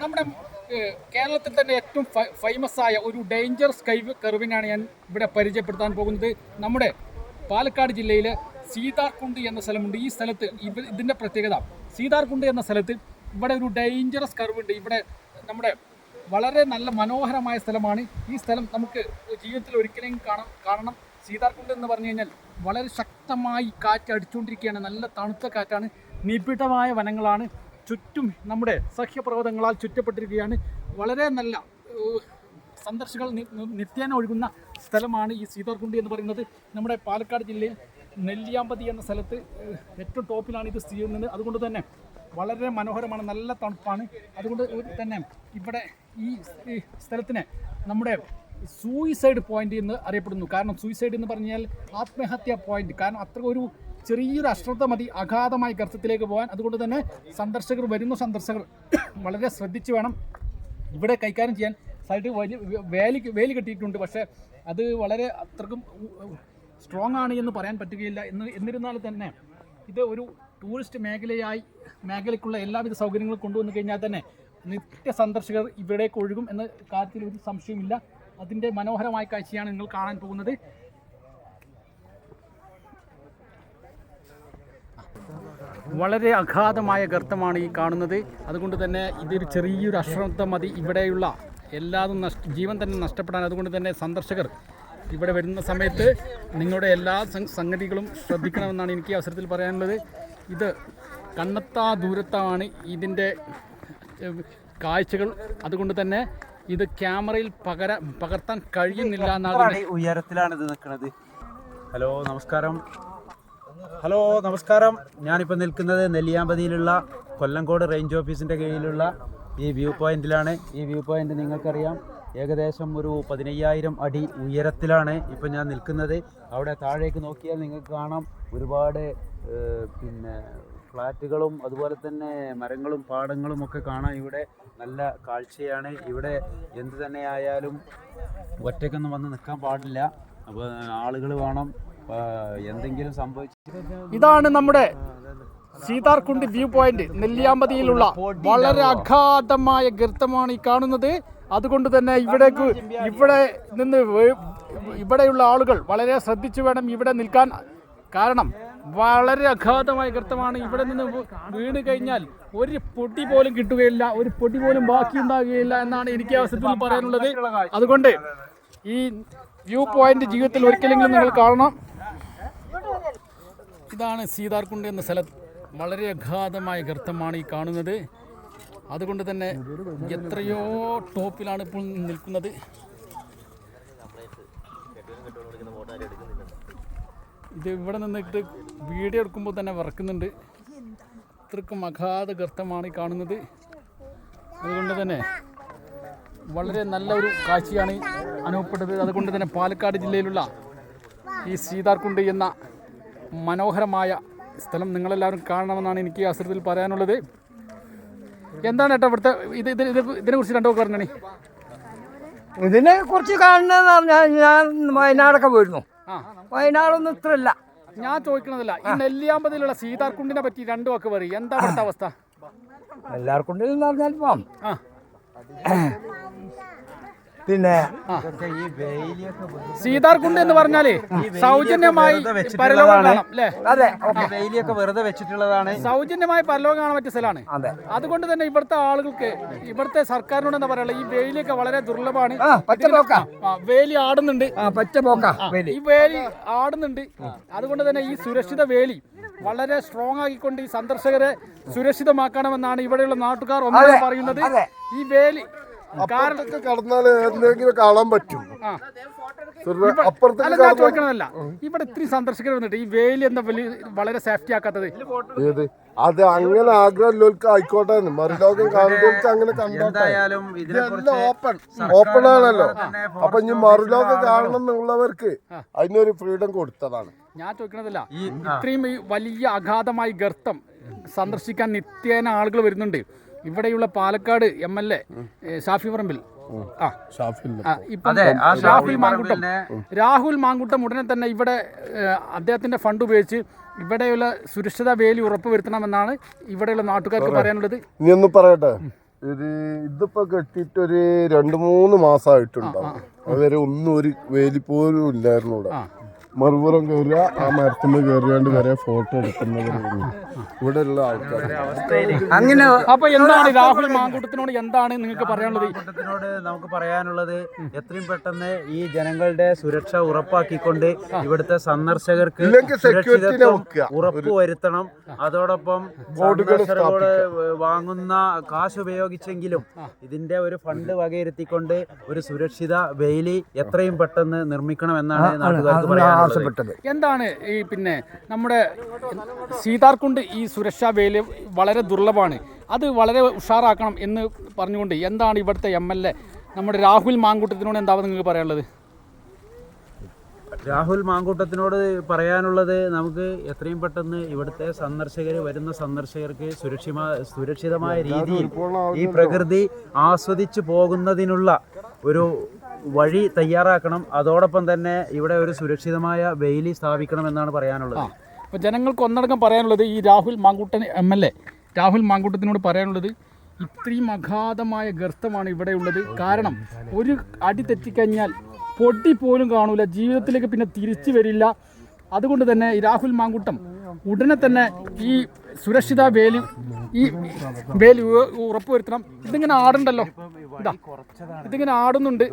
നമ്മുടെ കേരളത്തിൽ തന്നെ ഏറ്റവും ഫേമസ് ആയ ഒരു ഡേഞ്ചർ സ്കൈ കർവിനാണ് ഞാൻ ഇവിടെ പരിചയപ്പെടുത്താൻ പോകുന്നത്. നമ്മുടെ പാലക്കാട് ജില്ലയിലെ സീതാർകുണ്ട് എന്ന സ്ഥലമുണ്ട്. ഈ സ്ഥലത്ത് ഇതിന്റെ പ്രത്യേകത സീതാർകുണ്ട് എന്ന സ്ഥലത്ത് ഇവിടെ ഒരു ഡേഞ്ചറസ് കർവ് ഉണ്ട്. ഇവിടെ നമ്മുടെ വളരെ നല്ല മനോഹരമായ സ്ഥലമാണ്. ഈ സ്ഥലം നമുക്ക് ജീവിതത്തിൽ ഒരിക്കലും കാണാം കാണണം. സീതാർകുണ്ട് എന്ന് പറഞ്ഞു കഴിഞ്ഞാൽ വളരെ ശക്തമായി കാറ്റ് അടിച്ചുകൊണ്ടിരിക്കുകയാണ് നല്ല തണുത്ത കാറ്റാണ്. നിബിഡമായ വനങ്ങളാണ്. ചുറ്റും നമ്മുടെ സഖ്യപർവതങ്ങളാൽ ചുറ്റപ്പെട്ടിരിക്കുകയാണ്. വളരെ നല്ല സന്ദർശകൾ നിത്യേന ഒഴുകുന്ന സ്ഥലമാണ് ഈ സീതാർകുണ്ടി എന്ന് പറയുന്നത്. നമ്മുടെ പാലക്കാട് ജില്ലയിൽ നെല്ലിയാമ്പതി എന്ന സ്ഥലത്ത് ഏറ്റവും ടോപ്പിലാണ് ഇത് സ്ഥിതി ചെയ്യുന്നത്. അതുകൊണ്ട് തന്നെ വളരെ മനോഹരമാണ് നല്ല തണുപ്പാണ്. അതുകൊണ്ട് തന്നെ ഇവിടെ ഈ സ്ഥലത്തിന് നമ്മുടെ സൂയിസൈഡ് പോയിന്റ് എന്ന് അറിയപ്പെടുന്നു. കാരണം സൂയിസൈഡ് എന്ന് പറഞ്ഞാൽ ആത്മഹത്യ പോയിന്റ് കാരണം അത്ര ഒരു ചെറിയൊരു അശ്രദ്ധ മതി അഗാധമായി ഗർത്തത്തിലേക്ക് പോകാൻ. അതുകൊണ്ട് തന്നെ സന്ദർശകർ വരുന്ന സന്ദർശകർ വളരെ ശ്രദ്ധിച്ച് വേണം ഇവിടെ കൈകാര്യം ചെയ്യാൻ. സൈഡ് വലിയ വേലി വേലി കെട്ടിയിട്ടുണ്ട്. പക്ഷേ അത് വളരെ അത്രക്കും സ്ട്രോങ് ആണ് എന്ന് പറയാൻ പറ്റുകയില്ല. എന്ന് എന്നിരുന്നാൽ തന്നെ ഇത് ഒരു ടൂറിസ്റ്റ് മേഖലയായി മേഖലയ്ക്കുള്ള എല്ലാവിധ സൗകര്യങ്ങളും കൊണ്ടുവന്നു കഴിഞ്ഞാൽ തന്നെ നിത്യ സന്ദർശകർ ഇവിടേക്ക് ഒഴുകും എന്ന കാര്യത്തിൽ ഒരു സംശയമില്ല അതിന്റെ മനോഹരമായ കാഴ്ചയാണ് നിങ്ങൾ കാണാൻ പോകുന്നത്. വളരെ അഗാധമായ ഗർത്തമാണ് ഈ കാണുന്നത്. അതുകൊണ്ട് തന്നെ ഇതൊരു ചെറിയൊരു അശ്രദ്ധ മതി ഇവിടെയുള്ള എല്ലാതും നഷ്ട ജീവൻ തന്നെ നഷ്ടപ്പെടാൻ അതുകൊണ്ട് തന്നെ സന്ദർശകർ ഇവിടെ വരുന്ന സമയത്ത് നിങ്ങളുടെ എല്ലാ സംഗതികളും ശ്രദ്ധിക്കണമെന്നാണ് എനിക്ക് ഈ അവസരത്തിൽ പറയാനുള്ളത്. ഇത് കണ്ണത്താ ദൂരത്താണ് ഇതിന്റെ കാഴ്ചകൾ. അതുകൊണ്ട് തന്നെ ഇത് ക്യാമറയിൽ പകര പകർത്താൻ കഴിയുന്നില്ല എന്നാണ് ഉയരത്തിലാണ് ഇത് നിൽക്കുന്നത്. ഹലോ നമസ്കാരം. ഹലോ നമസ്കാരം. ഞാനിപ്പോൾ നിൽക്കുന്നത് നെല്ലിയാമ്പതിയിലുള്ള കൊല്ലങ്കോട് റേഞ്ച് ഓഫീസിന്റെ കീഴിലുള്ള ഈ വ്യൂ പോയിന്റിലാണ് ഈ വ്യൂ പോയിന്റ് നിങ്ങൾക്കറിയാം ഏകദേശം ഒരു പതിനയ്യായിരം അടി ഉയരത്തിലാണ് ഇപ്പം ഞാൻ നിൽക്കുന്നത്. അവിടെ താഴേക്ക് നോക്കിയാൽ നിങ്ങൾക്ക് കാണാം ഒരുപാട് പിന്നെ ഫ്ലാറ്റുകളും അതുപോലെ തന്നെ മരങ്ങളും പാടങ്ങളും ഒക്കെ കാണാം. ഇവിടെ നല്ല കാഴ്ചയാണ്. ഇവിടെ എന്ത് തന്നെ ആയാലും ഒറ്റയ്ക്കൊന്നും വന്ന് നിൽക്കാൻ പാടില്ല. അപ്പോൾ ആളുകൾ വേണം എന്തെങ്കിലും സംഭവിച്ചു ഇതാണ് നമ്മുടെ സീതാർകുണ്ട് വ്യൂ പോയിന്റ്. നെല്ലിയാമ്പതിയിലുള്ള വളരെ അഗാധമായ ഗർത്തമാണ് ഈ കാണുന്നത്. അതുകൊണ്ട് തന്നെ ഇവിടേക്ക് ഇവിടെ നിന്ന് ഇവിടെയുള്ള ആളുകൾ വളരെ ശ്രദ്ധിച്ചു വേണം ഇവിടെ നിൽക്കാൻ. കാരണം വളരെ അഗാധമായ ഗർത്തമാണ്. ഇവിടെ നിന്ന് വീണ് കഴിഞ്ഞാൽ ഒരു പൊടി പോലും കിട്ടുകയില്ല. ഒരു പൊടി പോലും ബാക്കി ഉണ്ടാകുകയില്ല എന്നാണ് എനിക്ക് അവസരത്തിൽ പറയാനുള്ളത്. അതുകൊണ്ട് ഈ വ്യൂ പോയിന്റ് ജീവിതത്തിൽ ഒരിക്കലെങ്കിലും നിങ്ങൾ കാണണം. ഇതാണ് സീതാർകുണ്ട് എന്ന സ്ഥലം. വളരെ അഗാധമായ ഗർത്തമാണ് ഈ കാണുന്നത്. അതുകൊണ്ട് തന്നെ എത്രയോ ടോപ്പിലാണ് ഇപ്പോൾ നിൽക്കുന്നത്. ഇത് ഇവിടെ നിന്നിട്ട് വീഡിയോ എടുക്കുമ്പോൾ തന്നെ വറക്കുന്നുണ്ട്. ഇത്രക്കും അഗാധ ഗർത്തമാണ് ഈ കാണുന്നത്. അതുകൊണ്ട് തന്നെ വളരെ നല്ല ഒരു കാഴ്ചയാണ് അനുഭവപ്പെട്ടത്. അതുകൊണ്ട് തന്നെ പാലക്കാട് ജില്ലയിലുള്ള ഈ സീതാർകുണ്ട് എന്ന മനോഹരമായ സ്ഥലം നിങ്ങളെല്ലാവരും കാണണമെന്നാണ് എനിക്ക് ഈ അവസരത്തിൽ പറയാനുള്ളത്. എന്താണ് ഏട്ടാ ഇവിടുത്തെ ഇത് ഇത് ഇത് ഇതിനെ കുറിച്ച് രണ്ടോ പറഞ്ഞേ. ഇതിനെ കുറിച്ച് കാണുന്നതെന്ന് പറഞ്ഞാൽ ഞാൻ വയനാടൊക്കെ പോയിരുന്നു. വയനാടൊന്നും ഇത്രല്ല ഞാൻ ചോദിക്കണതല്ല ഈ നെല്ലിയാമ്പതിയിലുള്ള സീതാർകുണ്ടിനെ പറ്റി രണ്ടു വാക്ക് പറയും. എന്താ അവിടുത്തെ അവസ്ഥ? എന്ന് പറഞ്ഞാൽ ഇപ്പം പിന്നെ സീതാർകുണ്ട് എന്ന് പറഞ്ഞാൽ സൗജന്യമായി വെറുതെ വെച്ചിട്ടുള്ളതാണ്. പരലോകം കാണാം അല്ലേ? അതെ വെറുതെ വെച്ചിട്ടുള്ളതാണ്. സൗജന്യമായി പരലോകം കാണാൻ പറ്റിയ സ്ഥലമാണ്. അതെ. അതുകൊണ്ട് തന്നെ ഇവിടുത്തെ ആളുകൾക്ക് ഇവിടുത്തെ സർക്കാരിനോട് എന്താ പറയാ ഈ വേലിയൊക്കെ വളരെ ദുർലഭമാണ്. വേലി ആടുന്നുണ്ട്. ഈ വേലി ആടുന്നുണ്ട്. അതുകൊണ്ട് തന്നെ ഈ സുരക്ഷിത വേലി വളരെ സ്ട്രോങ് ആക്കിക്കൊണ്ട് ഈ സന്ദർശകരെ സുരക്ഷിതമാക്കണമെന്നാണ് ഇവിടെയുള്ള നാട്ടുകാർ ഒന്നും പറയുന്നത്. ഈ വേലി അപ്പുറത്തേക്ക് കടന്നാൽ എന്തെങ്കിലും കാണാൻ പറ്റും. അല്ല ഞാൻ ചോദിക്കണതല്ല. ഇവിടെ ഇത്രയും സന്ദർശകർ വന്നിട്ട് ഈ വേലി എന്താ വലിയ വളരെ സേഫ്റ്റി ആക്കാത്തത് ഏത്? അത് അങ്ങനെ ആഗ്രഹമുള്ളവർക്ക് ആയിക്കോട്ടെ മറുലോകം കാണുന്നവർക്ക് അങ്ങനെ കണ്ടോട്ടെ. എന്തായാലും ഇതിനെ ഇതെല്ലാം ഓപ്പൺ ഓപ്പൺ ആണല്ലോ. അപ്പൊ ഇനി മറുലോകം കാണണം എന്നുള്ളവർക്ക് അതിനൊരു ഫ്രീഡം കൊടുത്തതാണ്. ഞാൻ ചോദിക്കണതല്ല ഇത്രയും വലിയ അഗാധമായി ഗർത്തം സന്ദർശിക്കാൻ നിത്യേന ആളുകൾ വരുന്നുണ്ട്. ഇവിടെയുള്ള Palakkad M L A Shafi Parambil. ആ. ഷാഫില്ല അതെ, ആ രാഹുൽ ഷാഫി മാങ്കുട്ടം. രാഹുൽ മാങ്കുട്ടം ഉടനെ തന്നെ ഇവിടെ അദ്ദേഹത്തിന്റെ ഫണ്ട് ഉപയോഗിച്ച് ഇവിടെയുള്ള സുരക്ഷിത വേലി ഉറപ്പുവരുത്തണമെന്നാണ് ഇവിടെയുള്ള നാട്ടുകാർക്ക് പറയാനുള്ളത്. ഇനി ഒന്ന് പറയട്ടെ? ഒരു ഇതിപ്പോ കെട്ടിട്ട് ഒരു രണ്ട് മൂന്ന് മാസമായിട്ടുണ്ടാവും അതുവരെ ഒന്നും ഒരു വേലി പോലും ഇല്ലായിരുന്നു ഇവിടെ. മറുപുറം കയറുക ആ മരത്തുമ്മ കയറിയാണ്ട് വരെ ഫോട്ടോ എടുക്കുന്നത് ഇവിടെ ഉള്ള ആൾക്കാർ അങ്ങനെ അപ്പൊ എന്താണ് രാഹുൽ മാങ്കൂട്ടത്തിനോട് എന്താണ് നിങ്ങൾക്ക് പറയാനുള്ളത്? കൂട്ടത്തിനോട് നമുക്ക് പറയാനുള്ളത് എത്രയും പെട്ടെന്ന് ഈ ജനങ്ങളുടെ സുരക്ഷ ഉറപ്പാക്കിക്കൊണ്ട് ഇവിടുത്തെ സന്ദർശകർക്ക് ഇല്ലെങ്കിൽ വരുത്തണം സുരക്ഷിതത്വം. ഉറപ്പുവരുത്തണം. അതോടൊപ്പം ബോർഡുകൾ സന്ദർശകരോട് വാങ്ങുന്ന കാശ് ഉപയോഗിച്ചെങ്കിലും ഇതിന്റെ ഒരു ഫണ്ട് വകയിരുത്തിക്കൊണ്ട് ഒരു സുരക്ഷിത വേലി എത്രയും പെട്ടെന്ന് നിർമ്മിക്കണം എന്നാണ് നാട്ടുകാർക്ക് പറയാനുള്ളത്. ആവശ്യപ്പെട്ടത്. എന്താണ് ഈ പിന്നെ നമ്മുടെ സീതാർകുണ്ട് ഈ സുരക്ഷാ വേൽ വളരെ ദുർലഭമാണ്. അത് വളരെ ഉഷാറാക്കണം എന്ന് പറഞ്ഞുകൊണ്ട് എന്താണ് ഇവിടുത്തെ എം എൽ എ നമ്മുടെ രാഹുൽ മാങ്കൂട്ടത്തിനോട് എന്താ നിങ്ങൾക്ക് പറയാനുള്ളത്? രാഹുൽ മാങ്കൂട്ടത്തിനോട് പറയാനുള്ളത് നമുക്ക് എത്രയും പെട്ടെന്ന് ഇവിടുത്തെ സന്ദർശകർ വരുന്ന സന്ദർശകർക്ക് സുരക്ഷിത സുരക്ഷിതമായ രീതിയിൽ ഈ പ്രകൃതി ആസ്വദിച്ചു പോകുന്നതിനുള്ള ഒരു വഴി തയ്യാറാക്കണം. അതോടൊപ്പം തന്നെ ഇവിടെ ഒരു സുരക്ഷിതമായ വെയിലി സ്ഥാപിക്കണം എന്നാണ് പറയാനുള്ളത് അപ്പോൾ ജനങ്ങൾക്ക് ഒന്നടങ്കം പറയാനുള്ളത് ഈ Rahul Mankoottan M L A Rahul മാങ്കൂട്ടത്തിനോട് പറയാനുള്ളത് ഇത്രയും അഗാധമായ ഗർത്തമാണ് ഇവിടെ ഉള്ളത്. കാരണം ഒരു അടി തെറ്റിക്കഴിഞ്ഞാൽ പൊടി പോലും കാണൂല ജീവിതത്തിലേക്ക് പിന്നെ തിരിച്ചു വരില്ല. അതുകൊണ്ട് തന്നെ രാഹുൽ മാങ്കൂട്ടം ഉടനെ തന്നെ ഈ സുരക്ഷിത വേലി ഈ വേലി ഉറപ്പുവരുത്തണം. ഇതിങ്ങനെ ആടുണ്ടല്ലോ. ഇതാ. ഇതിങ്ങനെ ആടുന്നുണ്ട്.